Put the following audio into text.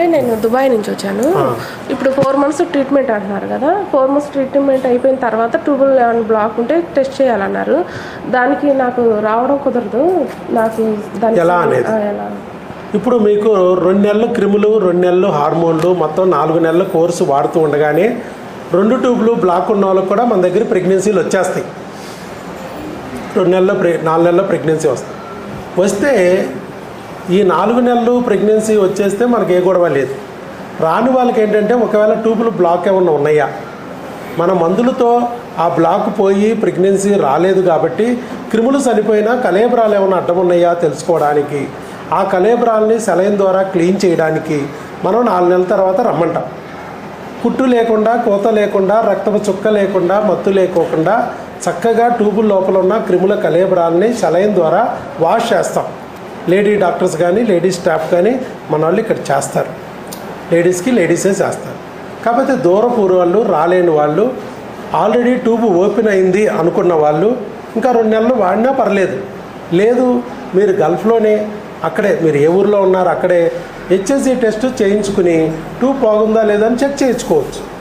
అంటే నేను దుబాయ్ నుంచి వచ్చాను. ఇప్పుడు ఫోర్ మంత్స్ ట్రీట్మెంట్ అంటున్నారు కదా. ఫోర్ మంత్స్ ట్రీట్మెంట్ అయిపోయిన తర్వాత ట్యూబుల్ ఏమైనా బ్లాక్ ఉంటే టెస్ట్ చేయాలన్నారు. దానికి నాకు రావడం కుదరదు. నాకు దానికి ఎలా ఇప్పుడు మీకు రెండు నెలలు క్రిములు రెండు నెలలు హార్మోన్లు మొత్తం నాలుగు నెలల కోర్సు వాడుతూ ఉండగానే రెండు ట్యూబ్లు బ్లాక్ ఉన్న వాళ్ళకి కూడా మన దగ్గర ప్రెగ్నెన్సీలు వచ్చేస్తాయి. రెండు నెలల్లో ప్రె నాలుగు నెలల్లో ప్రెగ్నెన్సీ వస్తుంది వస్తే ఈ నాలుగు నెలలు ప్రెగ్నెన్సీ వచ్చేస్తే మనకి ఏ గొడవ లేదు. రాని వాళ్ళకి ఏంటంటే ఒకవేళ ట్యూబులు బ్లాక్ ఏమన్నా ఉన్నాయా? మన మందులతో ఆ బ్లాక్ పోయి ప్రెగ్నెన్సీ రాలేదు కాబట్టి క్రిములు చనిపోయినా కలేబరాలు ఏమైనా అడ్డం ఉన్నాయా తెలుసుకోవడానికి? ఆ కలేబరాల్ని సెలైన్ ద్వారా క్లీన్ చేయడానికి మనం నాలుగు నెలల తర్వాత రమ్మంటాం. కుట్టు లేకుండా కోత లేకుండా రక్తపు చుక్క లేకుండా మత్తు లేకోకుండా చక్కగా ట్యూబుల లోపల ఉన్న క్రిముల కలేబరాల్ని సెలైన్ ద్వారా వాష్ చేస్తాం. లేడీ డాక్టర్స్ కానీ లేడీ స్టాఫ్ కానీ మన వాళ్ళు ఇక్కడ చేస్తారు. లేడీస్కి లేడీసే చేస్తారు. కాకపోతే దూరపు వాళ్ళు రాలేని వాళ్ళు ఆల్రెడీ ట్యూబ్ ఓపెన్ అయింది అనుకున్న వాళ్ళు ఇంకా రెండు నెలలు వాడినా పర్లేదు. లేదు మీరు గల్ఫ్లోనే అక్కడే మీరు ఏ ఊర్లో ఉన్నారు అక్కడే హెచ్ఎస్సి టెస్ట్ చేయించుకుని ట్యూబ్ బాగుందా లేదా అని చెక్ చేయించుకోవచ్చు.